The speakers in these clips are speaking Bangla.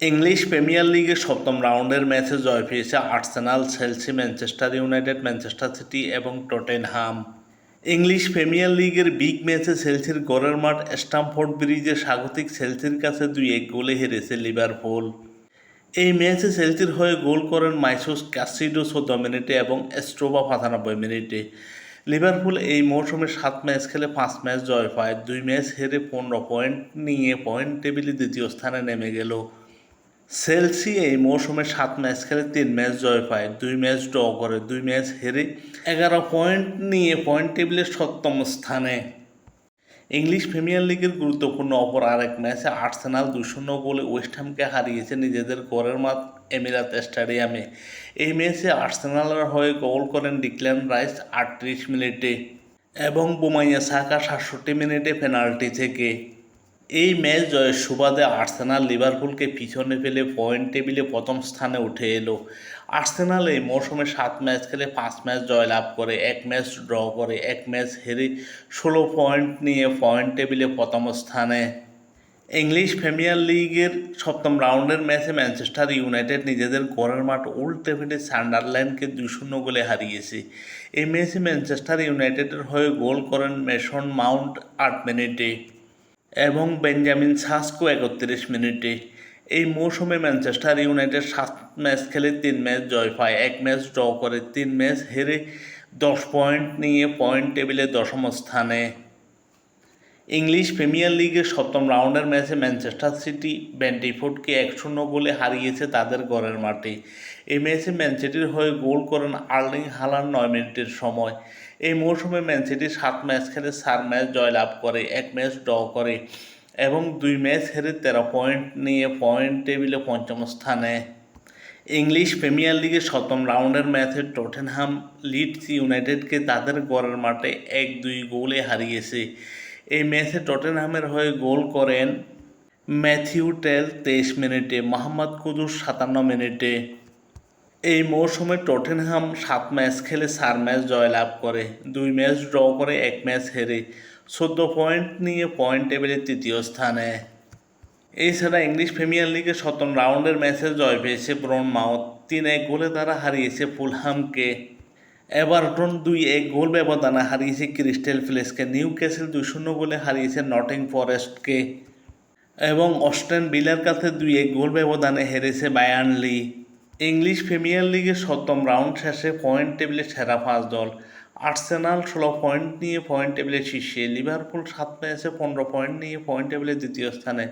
ইংলিশ প্রিমিয়ার লিগের সপ্তম রাউন্ডের ম্যাচে জয় পেয়েছে Arsenal, Chelsea, Manchester United, Manchester City এবং টটেনহাম। ইংলিশ প্রিমিয়ার লিগের বিগ ম্যাচে সেলসির গড়ের মাঠ স্টামফোর্ড ব্রিজে স্বাগতিক সেলসির কাছে দুই এক গোলে হেরেছে লিভারপুল। এই ম্যাচে সেলসির হয়ে গোল করেন মাইসোস ক্যাসিডো চোদ্দ মিনিটে এবং এস্ট্রোবা পঁচানব্বই মিনিটে। লিভারপুল এই মৌসুমে সাত ম্যাচ খেলে পাঁচ ম্যাচ জয় পায়, দুই ম্যাচ হেরে পনেরো পয়েন্ট নিয়ে পয়েন্ট টেবিলে দ্বিতীয় স্থানে নেমে গেল। চেলসি এই মৌসুমে সাত ম্যাচ খেলে তিন ম্যাচ জয় পায়, দুই ম্যাচ ড্র করে, দুই ম্যাচ হেরে এগারো পয়েন্ট নিয়ে পয়েন্ট টেবিলের সপ্তম স্থানে। ইংলিশ প্রিমিয়ার লিগের গুরুত্বপূর্ণ অপর আরেক ম্যাচে আর্সেনাল দুই শূন্য গোলে ওয়েস্ট হ্যামকে হারিয়েছে নিজেদের গড়ের মাঠ এমিরাত স্টেডিয়ামে। এই ম্যাচে আর্সেনালের হয়ে গোল করেন ডিক্ল্যান রাইস আটত্রিশ মিনিটে এবং বোমাইয়া সাকা সাতষট্টি মিনিটে পেনাল্টি থেকে। এই ম্যাচ জয়ের সুবাদে আর্সেনাল লিভারপুলকে পিছনে ফেলে পয়েন্ট টেবিলে প্রথম স্থানে উঠে এলো। আর্সেনাল এই মৌসুমে সাত ম্যাচ খেলে পাঁচ ম্যাচ জয়লাভ করে, এক ম্যাচ ড্র করে, এক ম্যাচ হেরে ষোলো পয়েন্ট নিয়ে পয়েন্ট টেবিলে প্রথম স্থানে। ইংলিশ প্রিমিয়ার লিগের সপ্তম রাউন্ডের ম্যাচে ম্যানচেস্টার ইউনাইটেড নিজেদের গড়ের মাঠ ওল্ড ট্রেফিডে সান্ডারল্যান্ডকে দুই শূন্য গোলে হারিয়েছে। এই ম্যাচে ম্যানচেস্টার ইউনাইটেডের হয়ে গোল করেন মেশন মাউন্ট আট মিনিটে। এবং বেঞ্জামিন সাসকো একত্রিশ মিনিটে। এই মৌসুমে ম্যানচেস্টার ইউনাইটেড সাত ম্যাচ খেলে তিন ম্যাচ জয় পায়। এক ম্যাচ ড্র করে তিন ম্যাচ হেরে দশ পয়েন্ট নিয়ে পয়েন্ট টেবিলে দশম স্থানে। ইংলিশ প্রিমিয়ার লিগের সপ্তম রাউন্ডের ম্যাচে ম্যানচেস্টার সিটি ব্যান্টিফোর্ডকে এক শূন্য গোলে হারিয়েছে তাদের গড়ের মাঠে। এই ম্যাচে ম্যানসিটির হয়ে গোল করেন আর্লিং হালার নয় মিনিটের সময়। এই মৌসুমে ম্যানসিটি সাত ম্যাচ খেলে চার ম্যাচ জয়লাভ করে, এক ম্যাচ ড্র করে এবং দুই ম্যাচ হেরে তেরো পয়েন্ট নিয়ে পয়েন্ট টেবিলে পঞ্চম স্থানে। ইংলিশ প্রিমিয়ার লিগের সপ্তম রাউন্ডের ম্যাচে টটেনহাম লিডস ইউনাইটেডকে তাদের গড়ের মাঠে এক দুই গোলে হারিয়েছে। এই ম্যাচে টটেনহামের হয়ে গোল করেন ম্যাথিউ টেল তেইশ মিনিটে, মোহাম্মদ কুদুস সাতান্ন মিনিটে। এই মৌসুমে টটেনহাম সাত ম্যাচ খেলে চার ম্যাচ জয়লাভ করে, দুই ম্যাচ ড্র করে এক ম্যাচ হেরে, চোদ্দ পয়েন্ট নিয়ে পয়েন্ট টেবিলে তৃতীয় স্থানে। এছাড়া ইংলিশ প্রিমিয়ার লিগে সপ্তম রাউন্ডের ম্যাচে জয় পেয়েছে ব্রন মাউথ তিন এক গোলে তারা হারিয়েছে ফুলহামকে। এভারটন দুই এক গোল ব্যবধানে হারিয়েছে ক্রিস্টেল প্লেসকে নিউ ক্যাসেল দুই শূন্য গোলে হারিয়েছে নটিং ফরেস্টকে এবং অস্টেন বিলের কাছে দুই এক গোল ব্যবধানে হেরেছে বায়ানলি ইংলিশ প্রিমিয়ার লিগের সপ্তম রাউন্ড শেষে পয়েন্ট টেবিলে সেরা পাঁচ দল। আর্সেনাল ষোলো পয়েন্ট নিয়ে পয়েন্ট টেবিলে শীর্ষে। লিভারপুল সাত ম্যাচে পনেরো পয়েন্ট নিয়ে পয়েন্ট টেবিলে দ্বিতীয় স্থানে।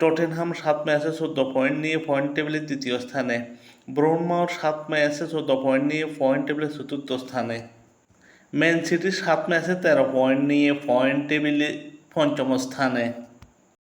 টটেনহাম সাত ম্যাচে চোদ্দ পয়েন্ট নিয়ে পয়েন্ট টেবিলের দ্বিতীয় স্থানে। ব্রহ্মাওর সাত ম্যাচে চোদ্দ পয়েন্ট নিয়ে পয়েন্ট টেবিলের চতুর্থ স্থানে। ম্যান সিটি সাত ম্যাচে তেরো পয়েন্ট নিয়ে পয়েন্ট টেবিলে পঞ্চম স্থানে।